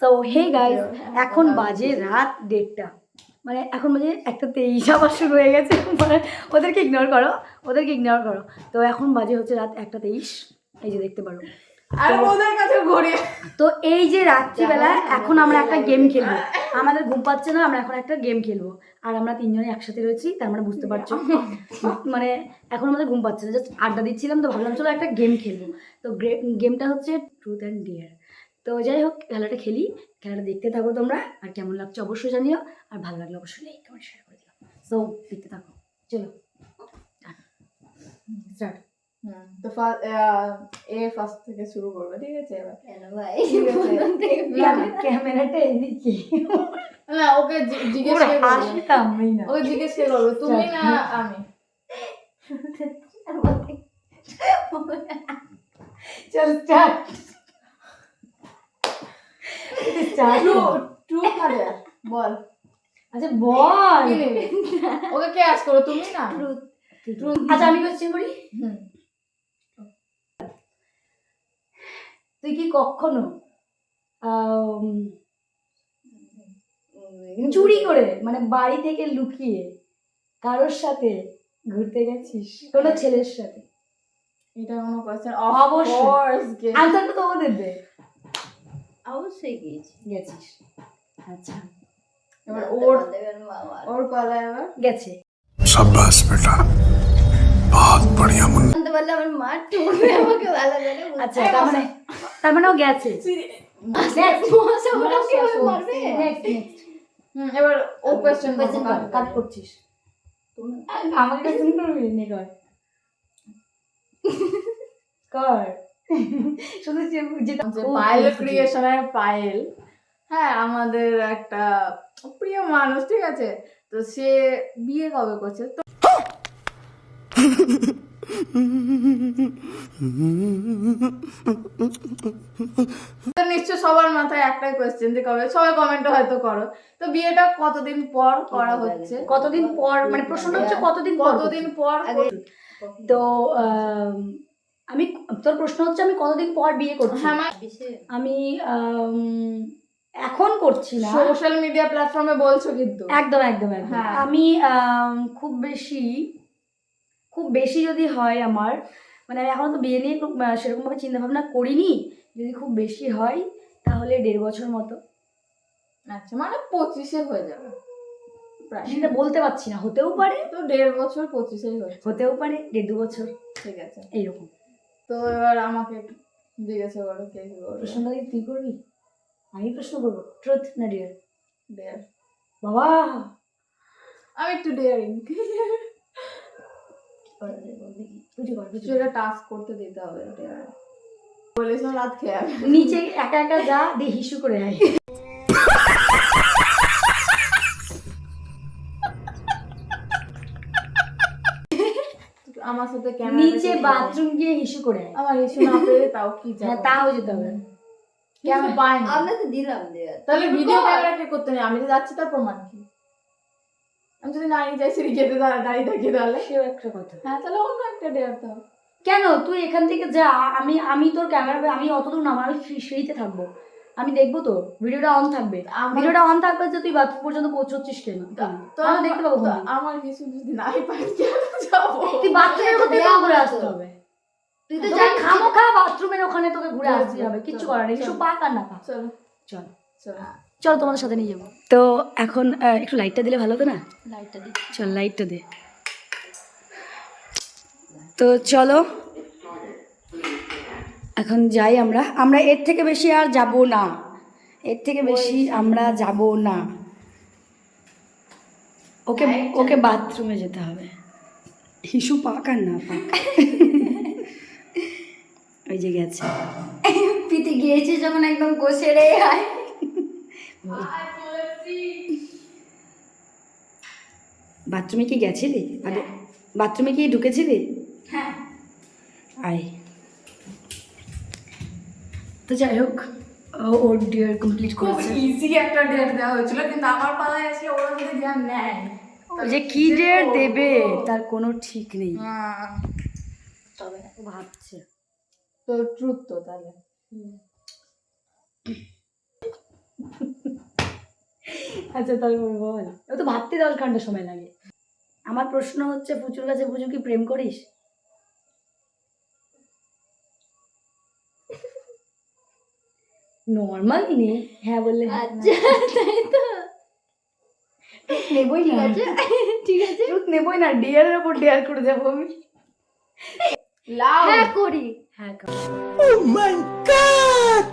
So hey guys এখন বাজে রাত দেড়টা। মানে এখন বাজে একটা তেইশ আবার শুরু হয়ে গেছে। মানে ওদেরকে ইগনোর করো ওদেরকে ইগনোর করো। তো এখন বাজে হচ্ছে রাত একটা তেইশ এই যে দেখতে পারো। আর ওদের কাছে ঘড়ি তো এই যে রাত্রিবেলা এখন আমরা একটা গেম খেলব। আমাদের ঘুম পাচ্ছে না আমরা এখন একটা গেম খেলব। আর আমরা তিনজনে একসাথে রয়েছি তার মানে বুঝতে পারছ। মানে এখন আমাদের ঘুম পাচ্ছে না জাস্ট আড্ডা দিচ্ছিলাম তো ভাবলাম চলো একটা গেম খেলব। তো গেমটা হচ্ছে ট্রুথ অ্যান্ড ডিয়ার তো যাই হোক খেলাটা খেলি খেলাটা দেখতে থাকো তোমরা আর কেমন লাগছে অবশ্যই জানিও আর ভালো লাগলে অবশ্যই লাইক কমেন্ট শেয়ার করে দিও। সো দেখতে থাকো চলো স্টার্ট তো এ ফার্স্ট থেকে শুরু করবে ঠিক আছে? এবার কেন ভাই? ঠিক আছে। ক্যামেরাটা এদিকে। না ওকে জিজ্ঞেস ওকে জিজ্ঞেস করবে তুমি না আমি? চল স্টার্ট। ট্রু ট্রু না বল। আচ্ছা বল। ওকে কে আস করো তুমি না? আচ্ছা আমি কোশ্চেন করি? তুই কি কখনো চুরি করে মানে বাড়ি থেকে লুকিয়ে কারোর সাথে ঘুরতে গেছিস? কোনো ছেলের সাথে? এটা কোনো কোয়েশ্চেন অবশ্যই। আনসারটা তো ওদের দে। অবশ্যই গিয়েছি গেছিস। আচ্ছা। এবার ওর ওর পালা এবার। গেছে। সাব্বাস বেটা। বহুত বড়িয়া মন জানতে পারলে আমার মা টুকবে আমাকে ভালো করে আচ্ছা তার মানে তার মানে ও গেছে। এবার ও কোয়েশ্চেন কাট করছিস? আমাকে কর? শুধু যে- যেটা পায়েল ক্রিয়েশনের পায়েল। হ্যাঁ আমাদের একটা প্রিয় মানুষ ঠিক আছে? তো সে বিয়ে কবে করছে? তো নিশ্চয় সবার মাথায় একটাই কোয়েশ্চেন যে কবে? সবাই কমেন্ট হয়তো করো। তো বিয়েটা কতদিন পর করা হচ্ছে? কতদিন পর? মানে প্রশ্নটা হচ্ছে কতদিন কতদিন পর তো আম, তোর প্রশ্ন হচ্ছে আমি কতদিন পর বিয়ে করছি? হ্যাঁ আমি এখন করছি না। সোশ্যাল মিডিয়া প্ল্যাটফর্মে বলছো কিন্তু। একদম একদম একদম। হ্যাঁ। আমি খুব বেশি খুব বেশি যদি হয় আমার মানে আমি এখনও তো বিয়ে নিয়ে খুব সেরকমভাবে চিন্তা ভাবনা করিনি। যদি খুব বেশি হয় তাহলে দেড় বছর মতো। আচ্ছা মানে পঁচিশে হয়ে যাবে। সেটা বলতে পারছি না হতেও পারে। তো দেড় বছর পঁচিশেই হচ্ছে। হতেও পারে দেড় দু বছর। ঠিক আছে। এইরকম। তো এবার আমাকে জিজ্ঞাসা করো কে কি করবে? প্রশ্নটা কি তুই করবি? আমি প্রশ্ন করব। ট্রুথ না ডিয়ার? ডেয়ার বাবা! আমি একটু ডেয়ারিং একটা টাস্ক করতে দিতে হবে রাত খেয়ে নিচে একা একা যা দিয়ে হিসু করে আয়। আমার সাথে ক্যামেরা নিচে বাথরুম গিয়ে হিসু করে আমার ইস্যু না পেলে তাও কি হ্যাঁ যাবে? তাও যেতে হবে। কেমন পাই না। আপনাকে দিলাম দেয়া তাহলে ভিডিও ক্যামেরা কে করতে নেই? আমি তো যাচ্ছি তার প্রমাণ কি? আমি যদি না নিয়ে যাই সিঁড়ি খেতে দাঁড়িয়ে থাকি তাহলে। সেও একটা কথা। হ্যাঁ তাহলে অন্য একটা ডেয়ার তো কেন? তুই এখান থেকে যা। আমি আমি তোর ক্যামেরা আমি অতদূর নাম আমি সিঁড়িতে থাকব। আমি দেখব তো ভিডিওটা অন থাকবে। ভিডিওটা অন থাকবে যে তুই বাথরুম পর্যন্ত পৌঁছচ্ছিস কেন? তো আমি দেখতে পাবো আমার কিছু যদি নাই পাই তুই বাথরুমের থেকে ঘুরে আসতে হবে? তুই তো খামোখা বাথরুমের ওখানে তোকে ঘুরে আসতে হবে কিচ্ছু করার নেই কিছু পাক আর না পাক চলো চল। চলো। চল তোমাদের সাথে নিয়ে যাব। তো এখন একটু লাইটটা দিলে ভালো হতো না? লাইটটা দি চল লাইটটা দে। তো চলো এখন যাই আমরা। আমরা এর থেকে বেশি আর যাব না। এর থেকে বেশি আমরা যাব না। ওকে ওকে বাথরুমে যেতে হবে। হিসু পাক আর না পাক। ওই যে গেছে। পিতে গিয়েছে যখন একদম কষে রে আয়। বাথরুমে কি গেছিলি? আগে বাথরুমে কি ঢুকেছিলি? হ্যাঁ। আয়। তো যাই হোক ওর ডিয়ার কমপ্লিট করেছে। ইজি একটা ডেট দেওয়া হয়েছিল কিন্তু আমার পালায় এসে ওরা যদি ধ্যান নেয় যে কি ডেয়ার দেবে। তার কোনো ঠিক নেই। তবে ভাবছে। তো ট্রুথ তো তাহলে। আচ্ছা তারপর বল। ও তো ভাবতে দশ ঘণ্টা সময় লাগে। আমার প্রশ্ন হচ্ছে পুচুর কাছে পুচু কি প্রেম করিস? নর্মাল নেই হ্যাঁ বললে হ্যাঁ। আচ্ছা তাই তো। নেবই না। ঠিক আছে। টুথ নেবই না। ডিয়ারের ওপর ডিয়ার করে যাব আমি। লাউ হ্যাঁ করি। হ্যাঁ করি। ও মাই গড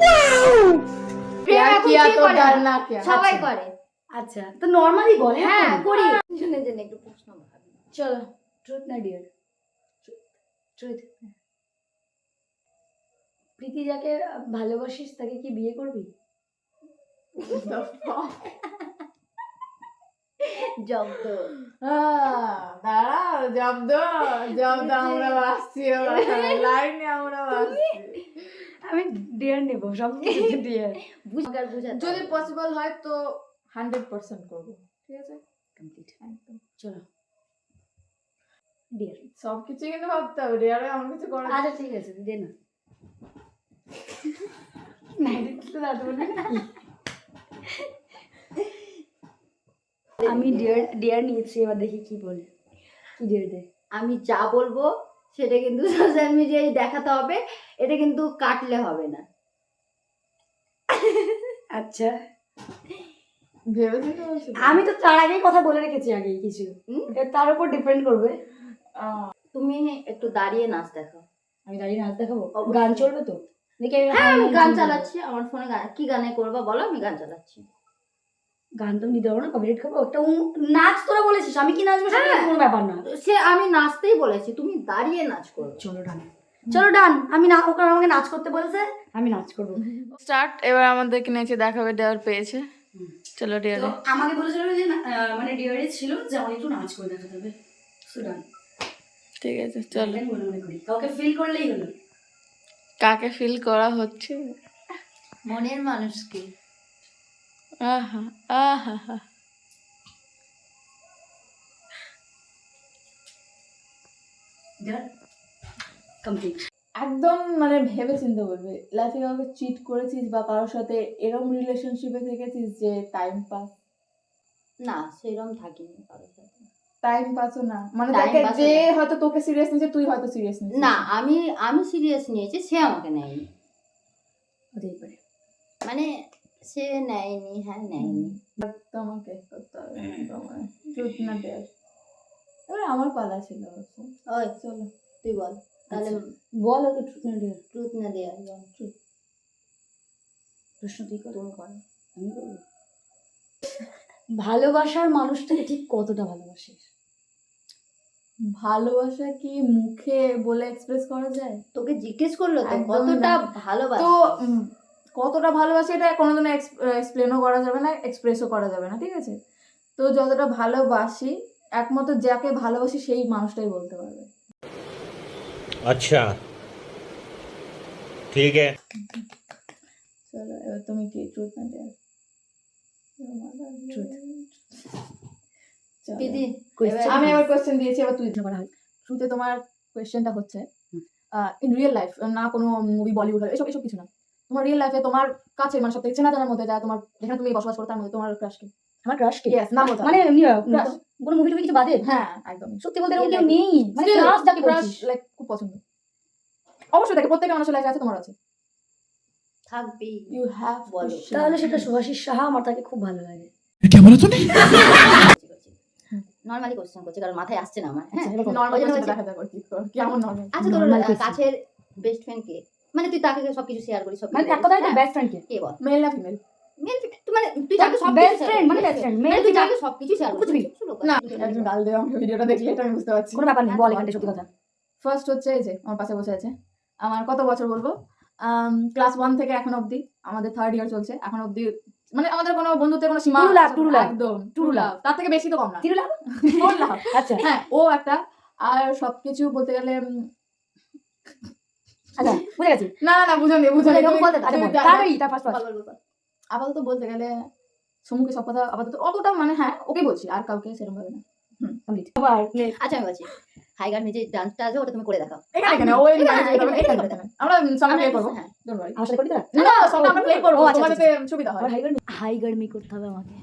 ওয়াও প্রেম কিয়া তো ডারনা কিয়া সবাই আচ্ছা। করে। আচ্ছা তো নর্মালি বলে হ্যাঁ, হ্যাঁ করি। শুনে জেনে একটু প্রশ্ন চলো ট্রুথ না ডিয়ার ট্রুথ প্রীতি যাকে ভালোবাসিস তাকে কি বিয়ে করবি? জব্দ। দাঁড়াও জব্দ জব্দ আমরা বাসছি লাইনে আমরা বাসছি আমি ডিয়ার নেব সব কিছু ডিয়ার বুঝার যদি পসিবল হয় তো হান্ড্রেড পার্সেন্ট করব ঠিক আছে? কমপ্লিট একদম। চলো। ডিয়ার সব কিছু কিন্তু ভাবতে হবে রেয়ারে এমন কিছু করা আচ্ছা ঠিক আছে দে না। আমি ডিয়ার ডিয়ার নিয়েছি এবার দেখি কি বলে। কি ডিয়ার দে আমি যা বলব সেটা কিন্তু সোশ্যাল মিডিয়ায় দেখাতে হবে এটা কিন্তু কাটলে হবে না। আচ্ছা। আমি তো তার আগেই কথা বলে রেখেছি আগে কিছু। হুম? তার উপর ডিপেন্ড করবে। আহ, তুমি একটু দাঁড়িয়ে নাচ দেখো। আমি দাঁড়িয়ে নাচ দেখাবো? গান চলবে তো? দেখি আমি হ্যাঁ আমি গান চালাচ্ছি আমার ফোনে গান কি গানে করবা বলো আমি গান চালাচ্ছি। গান তো নিতে পারব না কপিরাইট খাব একটা উম- নাচ তোরা বলেছিস আমি কি নাচবো সেটা হ্যাঁ। কোনো ব্যাপার না। সে আমি নাচতেই বলেছি তুমি দাঁড়িয়ে নাচ করবে চলো ডান চলো ডান আমি না ওকে আমাকে নাচ করতে বলেছে আমি নাচ করব। স্টার্ট এবার আমাদেরকে নেচে দেখাবে দেওয়ার পেয়েছে। চলো ডিয়ারে আমাকে বলেছিল যে মানে ডিয়ারে ছিল যে আমার একটু নাচ করে দেখাতে হবে। সুডান ঠিক আছে চলো। মনে মনে করি। কাউকে ফিল করলেই হলো। কাকে ফিল করা হচ্ছে? মনের মানুষকে। আহা আহা হা। ডান কমপ্লিট একদম মানে ভেবে চিন্তে বলবে লাইফে কাউকে চিট করেছিস বা কারোর সাথে এরম রিলেশনশিপে থেকেছিস যে টাইম পাস না সেরকম থাকিনি কারোর সাথে। টাইম পাসও না। মানে তাকে যে হয়তো তোকে সিরিয়াস নিয়েছে তুই হয়তো সিরিয়াস নিয়েছিস। না আমি আমি সিরিয়াস নিয়েছি সে আমাকে নেয়নি। হতেই পারে মানে সে নেয়নি হ্যাঁ নেয়নি। তোমাকে করতে হবে তোমার ট্রুথ না এবার আমার পালা ছিল ওই চলো তুই বল। তাহলে বল ওকে ট্রুথ না ট্রুথ না দেয়া ট্রুথ প্রশ্ন তুই কর। তুমি করো। আমি করব। ভালোবাসার মানুষটাকে ঠিক কতটা ভালোবাসিস? ভালোবাসা কি মুখে বলে এক্সপ্রেস করা যায়? তোকে জিজ্ঞেস করল তো কতটা ভালোবাসা? তো কতটা ভালোবাসা এটা কোনোদিন এক্সপ্লেনও করা যাবে না এক্সপ্রেসও করা যাবে না ঠিক আছে? তো যতটা ভালোবাসি একমাত্র যাকে ভালোবাসি সেই মানুষটাই বলতে পারবে। আচ্ছা। ঠিক আছে। চলো এবার তুমি কি ট্রুথ না ট্রুথ দিদি আমি আবার কোশ্চেন দিয়েছি তুই হয় শুরুতে তোমার হচ্ছে ইন রিয়েল লাইফ না কোনো মুভি বলিউড এসব এসব কিছু না। তোমার রিয়েল লাইফে তোমার কাছে মানে সবথেকে চেনা জানার মধ্যে যা তোমার যেখানে তুমি বসবাস করো তার মধ্যে তোমার ক্রাশ কি? আমার ক্রাশ কি? মানে এমনি কোনো মুভি টুভি কিছু বাদে? হ্যাঁ একদম সত্যি বলতে নেই। মানে ক্রাশ যাকে ক্রাশ লাইক খুব পছন্দ। অবশ্যই তাকে প্রত্যেকটা মানুষের লাইফে আছে তোমার আছে। থাকবে ইউ হ্যাভ তাহলে সেটা সুভাষিস সাহা আমার তাকে খুব ভালো লাগে। কেমন নর্মালি কোশ্চেন করছি কারণ মাথায় আসছে না আমার। হ্যাঁ আচ্ছা। নর্মাল কেমন নর্মাল আচ্ছা তোর question. কাছের বেস্ট ফ্রেন্ড কে? মানে তুই তাকে সবকিছু শেয়ার করিস সব মানে এক কথায় বেস্ট ফ্রেন্ড কে? কে বল? মেল না ফিমেল মেল মানে তুই যাকে সব Best friend, মানে best friend, male তুই to যাকে সবকিছু শেয়ার না একজন গাল দেওয়া আমাকে ভিডিওটা দেখলে এটা আমি বুঝতে পারছি। কোনো ব্যাপার নেই বল এখানটা সত্যি কথা। ফার্স্ট হচ্ছে এই যে আমার পাশে বসে আছে। আমার কত বছর বলব? ক্লাস ওয়ান থেকে এখন অবধি আমাদের থার্ড ইয়ার চলছে এখন অবধি মানে আমাদের কোনো বন্ধুত্বের কোনো সীমা. একদম তার থেকে বেশি তো কম না। আচ্ছা। হ্যাঁ ও একটা আর সবকিছু বলতে গেলে আচ্ছা বুঝে গেছি। না না বুঝুন বুঝুন তাড়াতাড়ি তার আপাতত বলতে গেলে সমুখে সব কথা আপাতত অতটা মানে হ্যাঁ ওকে বলছি আর কাউকে সেরকম ভাবে না। আচ্ছা আমি বলছি হাইগার যে ডান্সটা আছে ওটা তুমি করে দেখাও। এখানে এখানে ওই এখানে, এখানে এখানে, এখানে এখানে আমরা সঙ্গে প্লে করব। হ্যাঁ। Don't আমার সাথে করবি তোরা না না সঙ্গে আমরা প্লে করব। আচ্ছা, তোমার সুবিধা হয়। হাই গার্মি হাই গার্মি করতে হবে আমাকে।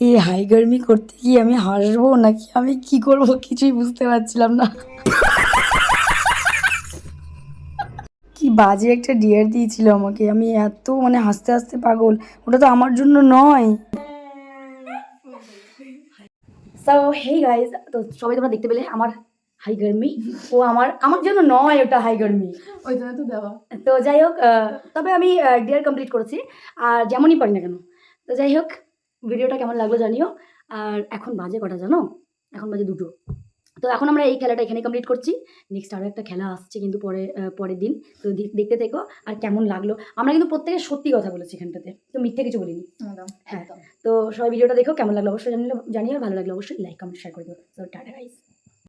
এই হাই গার্মি করতে গিয়ে আমি হাসবো নাকি? আমি কি করব? কিছুই বুঝতে পারছিলাম না। কি বাজে একটা ডিয়ার দিয়েছিল আমাকে। আমি এত মানে হাসতে হাসতে পাগল। ওটা তো আমার জন্য নয়। সো হে গাইজ তো সবাই তোমরা দেখতে পেলে আমার হাই গার্মি। ও আমার আমার জন্য নয় ওটা হাই গার্মি। ওই জন্য তো দেওয়া। তো যাই হোক তবে আমি ডিয়ার কমপ্লিট করেছি। আর যেমনই পারি না কেন। তো যাই হোক ভিডিওটা কেমন লাগল জানিও। আর এখন বাজে কটা জানো? এখন বাজে দুটো। তো এখন আমরা এই খেলাটা এখানে কমপ্লিট করছি। নেক্সট আরও একটা খেলা আসছে কিন্তু পরে পরের দিন। তো দেখতে থেকো আর কেমন লাগল। আমরা কিন্তু প্রত্যেকে সত্যি কথা বলেছি এখানটাতে। তো মিথ্যে কিছু বলিনি। হ্যাঁ তো সবাই ভিডিওটা দেখো কেমন লাগল অবশ্যই জানিয়ে ভালো লাগল অবশ্যই লাইক কমেন্ট শেয়ার করে দিও। তো টাটা গাইস